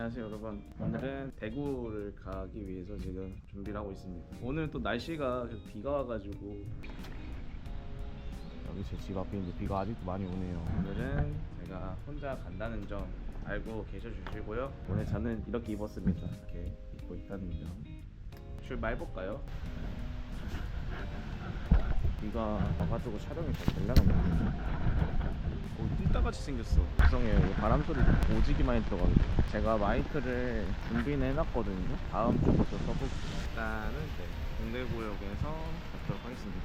안녕하세요 여러분. 오늘은 대구를 가기 위해서 지금 준비를 하고 있습니다. 오늘 또 날씨가 계속 비가 와가지고 여기 제 집 앞에 있는데 비가 아직도 많이 오네요. 오늘은 제가 혼자 간다는 점 알고 계셔 주시고요. 오늘 저는 이렇게 입었습니다. 이렇게 입고 있다는 점. 출발해볼까요? 비가 와가지고 촬영이 잘 되려나 모르겠네 오, 뚱따같이 생겼어. 죄송해요. 이거 바람 소리 오지기 많이 들어가거든요. 제가 마이크를 준비는 해놨거든요. 다음 주부터 써볼게요. 일단은 네, 동대구역에서 걷도록 하겠습니다.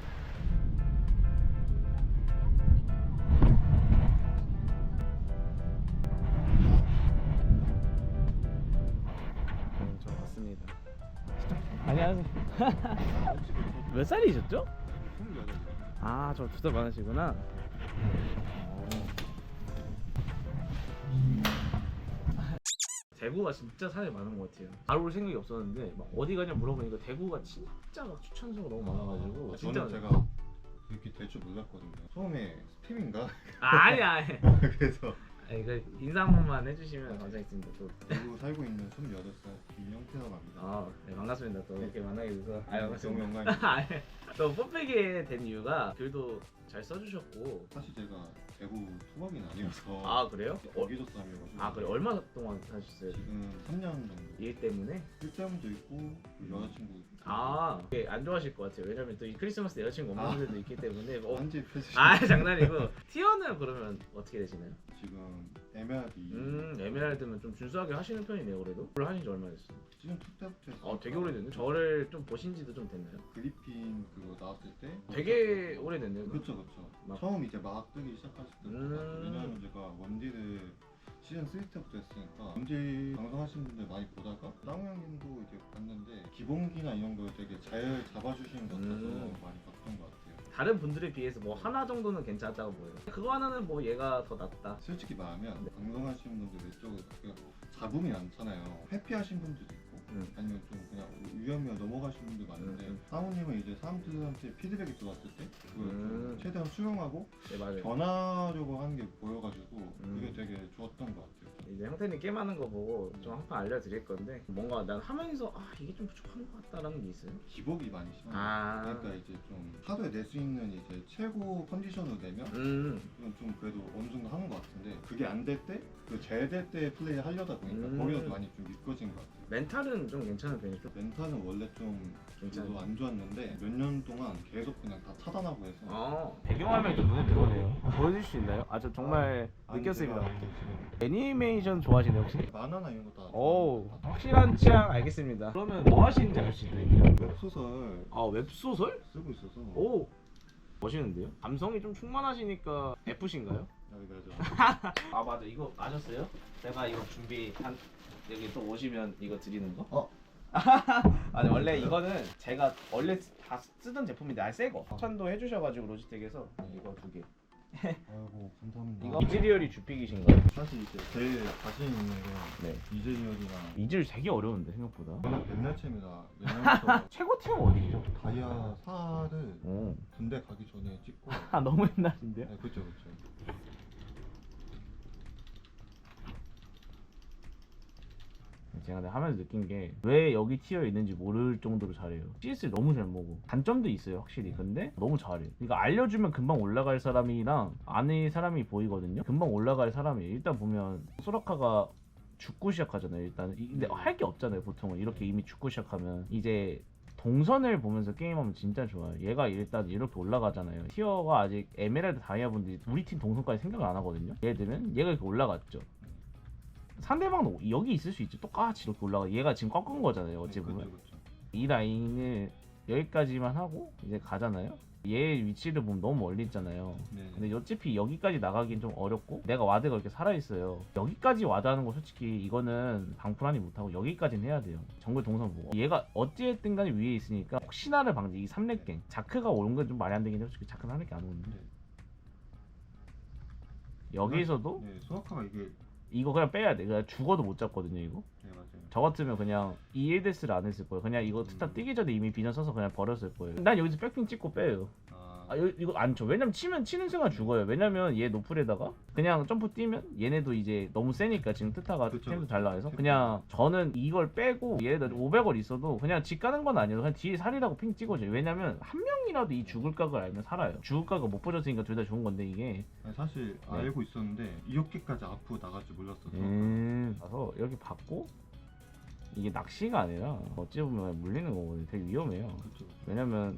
네, 저 왔습니다. 안녕하세요. 몇 살이셨죠? 아, 저 두살 많으시구나. 대구가 진짜 사람이 많은 것 같아요. 바로 올 생각이 없었는데 막 어디 가냐 물어보니까 대구가 진짜 막 추천수가 너무 많아가지고 아, 진짜 저는 제가 이렇게 될 줄 몰랐거든요. 처음에 스팀인가? 아, 아니 아니 그래서 아니 그 인사 한 번만 해주시면 감사하겠습니다. 또 대구 살고 있는 28살 김영태라고 합니다. 아, 네, 반갑습니다. 또 이렇게 만나게 돼서 아, 너무 반갑습니다. 영광입니다. 아니, 또 뽑히게 된 이유가 글도 잘 써주셨고 사실 제가 대구 토박이는 아니어서 아 그래요? 어, 여기도 싸움이어가지고 아 그래 얼마 동안 사셨어요? 지금 3년 정도 일 때문에? 실장도 있고 그 여자친구 있고 아, 이게 안 좋아하실 것 같아요. 왜냐면 또 이 크리스마스 때 여자친구 없는 아. 분들도 있기 때문에. 어, 한집 해주시 아, 장난이고. 티어는 그러면 어떻게 되시나요? 지금 에메랄드 음, 에메랄드면 좀 준수하게 하시는 편이네요, 그래도. 그걸 하신 지 얼마 됐어요? 시즌 2 때부터 했어요. 어, 되게 오래됐네. 저를 좀 보신 지도 좀 됐나요? 그리핀 그거 나왔을 때 되게 오래됐네요. 그렇죠 그렇죠 막- 처음 이제 막 뜨기 시작했을 때 음. 왜냐면 제가 원딜을 시즌 3 때부터 했으니까 원딜 방송하시는 분들 많이 보다가 땅우 형님도 이제 봤는데 기본기나 이런 걸 되게 잘 잡아주시는 것 같아서 음. 많이 봤던 것 같아요 다른 분들에 비해서 뭐 하나 정도는 괜찮다고 보여요. 그거 하나는 뭐 얘가 더 낫다. 솔직히 말하면 네. 방송하시는 분들 왼쪽에 그 잡음이 많잖아요 회피하신 분들도 있고 음. 아니면 좀 그냥 위험에 넘어가신 분들 많은데 음. 사모님은 이제 사람들한테 피드백이 들어왔을 때 그걸 음. 좀 최대한 수용하고 네, 맞아요. 변하려고 하는 게 보여가지고 음. 그게 되게 좋았던 것 같아요. 이제 형태님 게임 하는 거 보고 좀 한 판 알려드릴 건데 뭔가 난 하면서 아 이게 좀 부족한 것 같다라는 게 있어요. 기복이 많이 심한 아. 그러니까 이제 좀 하루에 낼 수 있는 이제 최고 컨디션으로 내면 음, 그건 좀 그래도 어느 정도 하는 것 같은데 그게 안 될 때그잘될때 플레이 하려다 보니까 음. 거기서 많이 좀 미끄러진 것 같아요. 멘탈은 좀 괜찮은 편이죠. 멘탈은 원래 좀 괜찮아요. 별로 안 좋았는데 몇 년 동안 계속 그냥 다 차단하고 해서 어, 배경화면이 좀 눈에 들어오네요. 보여줄 수 있나요? 아, 저 정말 아니, 느꼈습니다. 제가 이제 지금 애니메이션 좋아하시네요, 혹시? 만화나 이런 거다 오, 확실한 취향 알겠습니다. 그러면 뭐 하시는지 알 수 있나요? 웹소설 아, 웹소설? 쓰고 있어서 오, 멋있는데요? 감성이 좀 충만하시니까 F신가요? 여기 맞아 아, 맞아. 이거 아셨어요? 제가 이거 준비한 여기 또 오시면 이거 드리는 거? 어? 아니 원래 이거는 제가 원래 다 쓰던 제품인데 아예 새거 추천도 해주셔가지고 로지텍에서 이거 두 개. 아이고 감사합니다 이거 이즈리얼이 주픽이신가요? 사실 이제 제일 자신 있는 게 네. 이재리얼이랑 이질 되게 어려운데 생각보다. 저는 맨날챔이라 옛날부터 최고 티어가 어디죠? 다이아 4를 오. 군대 가기 전에 찍고 아 너무 옛날인데요? 네, 그쵸 그쵸 제가 하면서 느낀 게 왜 여기 티어에 있는지 모를 정도로 잘해요. CS를 너무 잘 먹어. 단점도 있어요, 확실히. 근데 너무 잘해. 그러니까 알려주면 금방 올라갈 사람이랑 아는 사람이 보이거든요. 금방 올라갈 사람이 일단 보면 소라카가 죽고 시작하잖아요. 일단 이- 근데 할 게 없잖아요. 보통은 이렇게 이미 죽고 시작하면 이제 동선을 보면서 게임하면 진짜 좋아요. 얘가 일단 이렇게 올라가잖아요. 티어가 아직 에메랄드 다이아본드 우리 팀 동선까지 생각을 안 하거든요. 예를 들면 얘가 이렇게 올라갔죠. 상대방도 여기 있을 수 있죠. 똑같이 이렇게 올라가. 얘가 지금 꺾은 거잖아요. 어찌 네, 보면 그쵸 그쵸 이 라인을 여기까지만 하고 이제 가잖아요. 얘 위치를 보면 너무 멀리 있잖아요. 네. 근데 어차피 여기까지 나가긴 좀 어렵고 내가 와드가 이렇게 살아있어요 여기까지 와드 하는 거 솔직히 이거는 방풀하니 못하고 여기까지는 해야 돼요 정글 동선 보고 얘가 어찌됐든 간에 위에 있으니까 혹시나를 방지 이 3렙갱 자크가 오는 건 좀 말이 안 되긴 해 솔직히 자크는 3렙갱 안 오는데 네. 여기서도 네 소아카가 이게 이거 그냥 빼야 돼. 그냥 죽어도 못 잡거든요 이거. 네 맞아요. 저 같으면 그냥 이 1데스를 안 했을 거예요. 그냥 이거 스타 음. 뛰기 전에 이미 비전 써서 그냥 버렸을 거예요. 난 여기서 백핑 찍고 빼요 아아 요- 이거 안 쳐. 왜냐면 치면 치는 순간 죽어요. 왜냐면 얘 노플에다가 그냥 점프 뛰면 얘네도 이제 너무 세니까 지금 트타가 그쵸. 템도 잘 나와서 그냥 저는 이걸 빼고 얘네들 500원 있어도 그냥 집 가는 건 아니어도 그냥 뒤에 살이라고 핑 찍어줘요. 왜냐면 한 명이라도 이 죽을 각을 알면 살아요. 죽을 각을 못 보셨으니까 둘다 좋은 건데 이게 아니, 사실 네. 알고 있었는데 이렇게까지 앞으로 나갈 줄 몰랐어서 음. 그래서 이렇게 받고 이게 낚시가 아니라 어찌 보면 물리는 거거든요. 되게 위험해요. 그렇죠. 왜냐면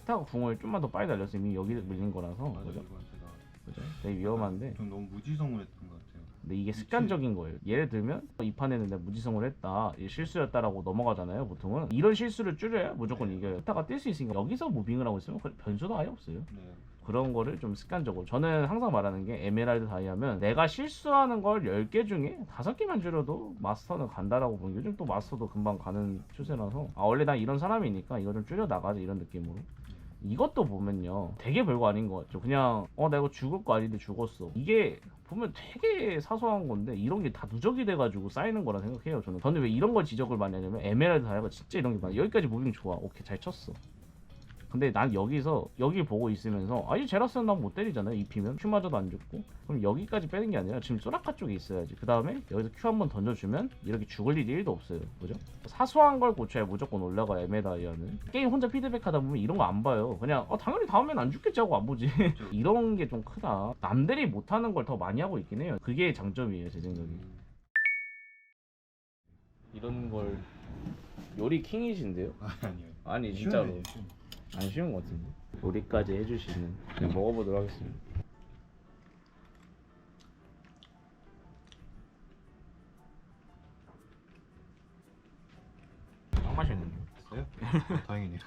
트타가 궁을 좀만 더 빨리 달렸으면 이미 여기 물린 거라서 맞아요. 그죠? 이건 제가 그죠? 되게 위험한데 좀 너무 무지성을 했던 것 같아요. 근데 이게 습관적인 거예요. 예를 들면 이 판에는 내가 무지성을 했다, 실수였다라고 넘어가잖아요. 보통은 이런 실수를 줄여야 무조건 이겨요. 스타가 뛸 수 있으니까 여기서 무빙을 하고 있으면 그 변수도 아예 없어요. 네. 그런 거를 좀 습관적으로 저는 항상 말하는 게 에메랄드 다이아면 내가 실수하는 걸 10개 중에 5개만 줄여도 마스터는 간다라고 보는 게 요즘 또 마스터도 금방 가는 추세라서 아 원래 난 이런 사람이니까 이거 좀 줄여 나가자 이런 느낌으로 이것도 보면요. 되게 별거 아닌 것 같죠. 그냥 어 나 이거 죽을 거 아닌데 죽었어. 이게 보면 되게 사소한 건데 이런 게 다 누적이 돼가지고 쌓이는 거라 생각해요 저는. 저는 왜 이런 걸 지적을 많이 하냐면 에메랄드 다이아가 진짜 이런 게 많아요 여기까지 무빙 좋아. 오케이 잘 쳤어 근데 난 여기서 여기 보고 있으면서 아니 제라스는 난 못 때리잖아요. 입히면 큐 맞아도 안 죽고. 그럼 여기까지 빼는 게 아니라 지금 소라카 쪽에 있어야지. 그 다음에 여기서 큐 한 번 던져주면 이렇게 죽을 일이 1도 없어요. 그죠? 사소한 걸 고쳐야 무조건 올라가 에메다이아는. 게임 혼자 피드백 하다 보면 이런 거 안 봐요. 그냥 어 당연히 다음엔 안 죽겠지 하고 안 보지. 이런 게 좀 크다. 남들이 못하는 걸 더 많이 하고 있긴 해요. 그게 장점이에요 제 생각에. 이런 걸 요리 킹이신데요? 아, 아니요. 아니 쉬운데, 안 쉬운 것 같은데 요리까지 해주시는 그냥 먹어보도록 하겠습니다 딱 맛있는데 쉬운데. 아, 다행이네요.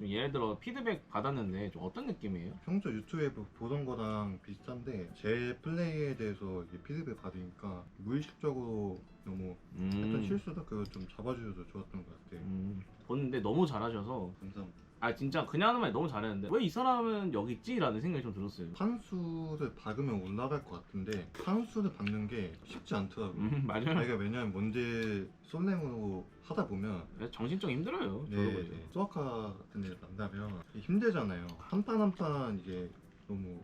예를 들어 피드백 받았는데 좀 어떤 느낌이에요? 평소 유튜브에 보- 보던 거랑 비슷한데 제 플레이에 대해서 이제 피드백 받으니까 무의식적으로 너무 했던 음, 실수도 그거 좀 잡아주셔서 좋았던 것 같아요. 음, 보는데 너무 잘하셔서 감사합니다. 아 진짜 그냥 하는 말이 너무 잘했는데 왜 이 사람은 여기 있지? 라는 생각이 좀 들었어요 판수를 박으면 올라갈 것 같은데 판수를 박는 게 쉽지 않더라고요. 음 맞아요 자기가 왜냐면 뭔지 솔랭으로 하다 보면 정신적 힘들어요 네. 네. 수학과 같은 데 만나면 힘들잖아요. 한 판 한 판 이게 너무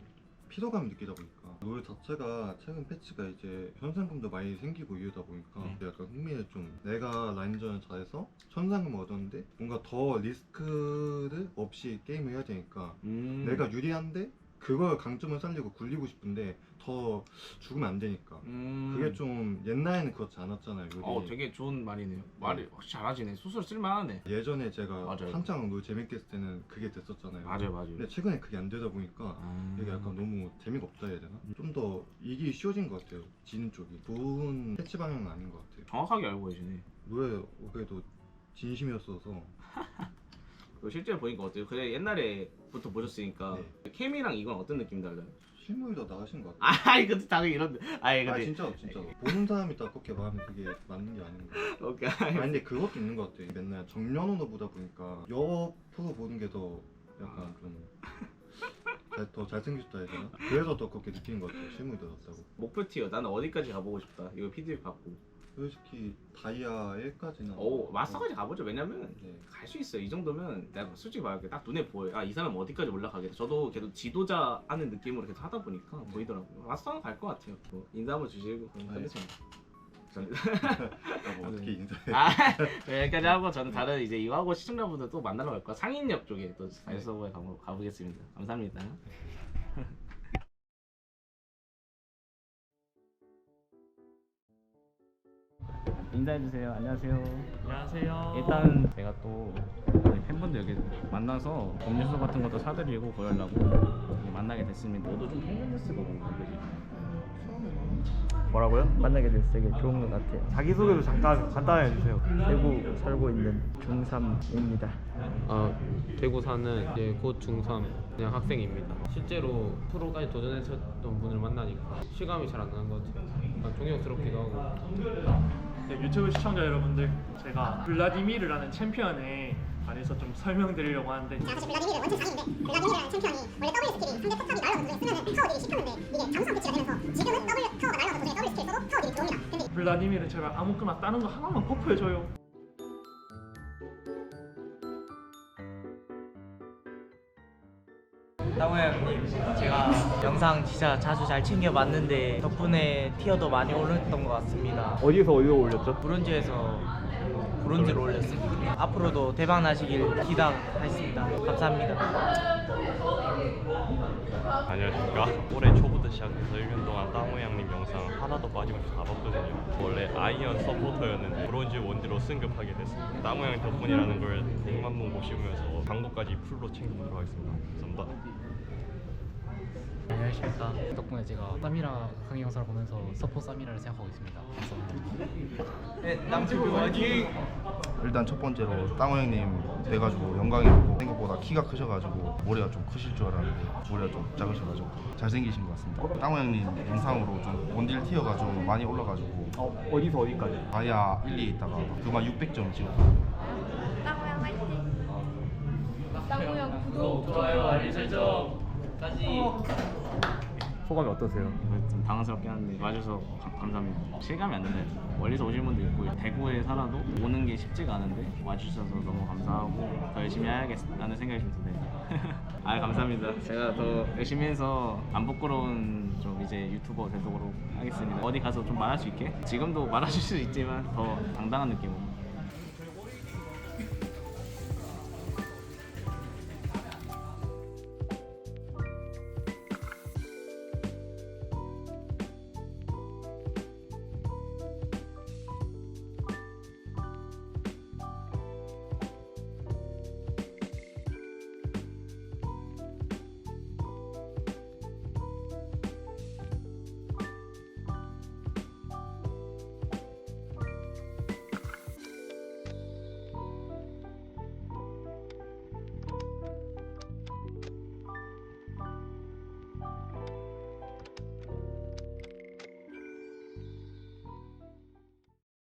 피로감 느끼다 보니까 롤 자체가 최근 패치가 이제 현상금도 많이 생기고 이러다 보니까 네. 약간 흥미를 좀 내가 라인전을 잘해서 현상금 얻었는데 뭔가 더 리스크를 없이 게임을 해야 되니까 음. 내가 유리한데 그걸 강점을 살리고 굴리고 싶은데 더 죽으면 안 되니까 음. 그게 좀 옛날에는 그렇지 않았잖아요. 롤이. 어 되게 좋은 말이네요 말이 확실히 잘하지네 수술 쓸만하네 예전에 제가 맞아요. 한창 롤 재밌게 했을 때는 그게 됐었잖아요. 맞아요 맞아요 근데 최근에 그게 안 되다 보니까 아. 이게 약간 너무 재미가 없다 해야 되나? 좀 더 이기 쉬워진 것 같아요. 지는 쪽이 좋은 패치 방향은 아닌 것 같아요. 정확하게 알고 계시네 롤에 그래도 진심이었어서 그 실제로 보니까 어때요? 그래 옛날에부터 보셨으니까 네. 캠이랑 이건 어떤 느낌 달라요? 실물이 더 나으신 것 같아요. 아이 근데 당연히 이런 아이 아 근데 진짜로 진짜로 보는 사람이 딱 그렇게 말하면 그게 맞는 게 아닌가. 오케이 아니 근데 그것도 있는 것 같아요. 맨날 정면으로 보다 보니까 옆으로 보는 게 더 약간 좀더 잘생겼다 해야 되나? 그래서 더 그렇게 느끼는 것 같아요. 실물이 더 낫다고. 목표 티어 나는 어디까지 가보고 싶다 이거 피드백 받고 솔직히 다이아 1까지는 오 마스터까지 가보죠. 왜냐면 네. 갈 수 있어요. 이 정도면 내가 솔직히 말할게. 딱 눈에 보여요 아이 사람 어디까지 올라가겠다 저도 계속 지도자 하는 느낌으로 계속 하다 보니까 보이더라고요. 마스터는 갈 것 같아요. 뭐 인사 한번 주시고 그럼 아, 끝내죠. 전- 아, 뭐 어떻게 인사해? 아 네, 여기까지 하고 저는 다른 이제 이거 하고 시청자분들 또 만나러 갈 거야. 상인역 쪽에 또 다이소버에 가, 가보겠습니다. 감사합니다 인사해주세요 안녕하세요 안녕하세요. 일단 제가 또 우리 팬분들 여기 만나서 음료수 같은 것도 사드리고 그러려고 여기 만나게 됐습니다 너도 좀 거구나 그지? 뭐라고요? 만나게 돼서 되게 좋은 것 같아요. 자기소개도 잠깐 간단히 해주세요. 대구 살고 있는 중3입니다. 아, 대구 사는 이제 곧 중3 그냥 학생입니다. 실제로 프로까지 도전하셨던 분을 만나니까 실감이 잘 안 나는 것 같아요. 약간 존경스럽기도 하고. 네, 유튜브 시청자 여러분들, 제가 블라디미르라는 챔피언에 관해서 좀 설명드리려고 하는데 제가 사실 블라디미르 원체 4인데 블라디미르라는 챔피언이 원래 W 스킬이 상대 포탑이 날아가서 도중에 쓰면 타워들이 씹혔는데 이게 잠수함 패치가 되면서 지금은 W 타워가 날아가서 도중에 W 스킬 써도 타워들이 들어옵니다. 근데 블라디미르 제발 아무거나 다른 거 하나만 버프해줘요. 땅호 형님 제가 영상 진짜 자주 잘 챙겨봤는데 덕분에 티어도 많이 올랐던 것 같습니다. 어디서 어디로 올렸죠? 브론즈에서 브론즈로 올렸습니다. 앞으로도 대박 나시길 기대하겠습니다. 감사합니다. 안녕하십니까. 올해 초부터 시작해서 1년 동안 땅호 양님 영상 하나도 빠짐없이 다 봤거든요. 원래 아이언 서포터였는데 브론즈 원디로 승급하게 됐습니다. 땅호 양 덕분이라는 걸 100만 번 모시면서 강도까지 풀로 챙겨보도록 하겠습니다. 감사합니다. 안녕하십니까 덕분에 제가 쌈이라 강의 영상을 보면서 서포 쌈이라를 생각하고 있습니다 감사합니다 네, 남주부 화이팅! 일단 첫 번째로 땅호 형님 뵈가지고 영광이었고 생각보다 키가 크셔가지고 머리가 좀 크실 줄 알았는데 머리가 좀 작으셔가지고 잘생기신 것 같습니다 땅호 형님 영상으로 좀 원딜 티어가 좀 많이 올라가지고 어, 어디서 어디까지? 다이아 1, 2에 있다가 그만 600점 찍었거든요 땅호양 화이팅! 땅호양 구독! 좋아요, 알림 설정. 다시. 소감이 어떠세요? 좀 당황스럽긴 한데 와줘서 가- 감사합니다. 실감이 안 나요. 멀리서 오신 분도 있고 대구에 살아도 오는 게 쉽지가 않은데 와주셔서 너무 감사하고 더 열심히 해야겠다는 생각이 좀 드네요. 아 감사합니다. 제가 더 열심히 해서 안 부끄러운 좀 이제 유튜버 되도록 하겠습니다. 어디 가서 좀 말할 수 있게 지금도 말하실 수 있지만 더 당당한 느낌으로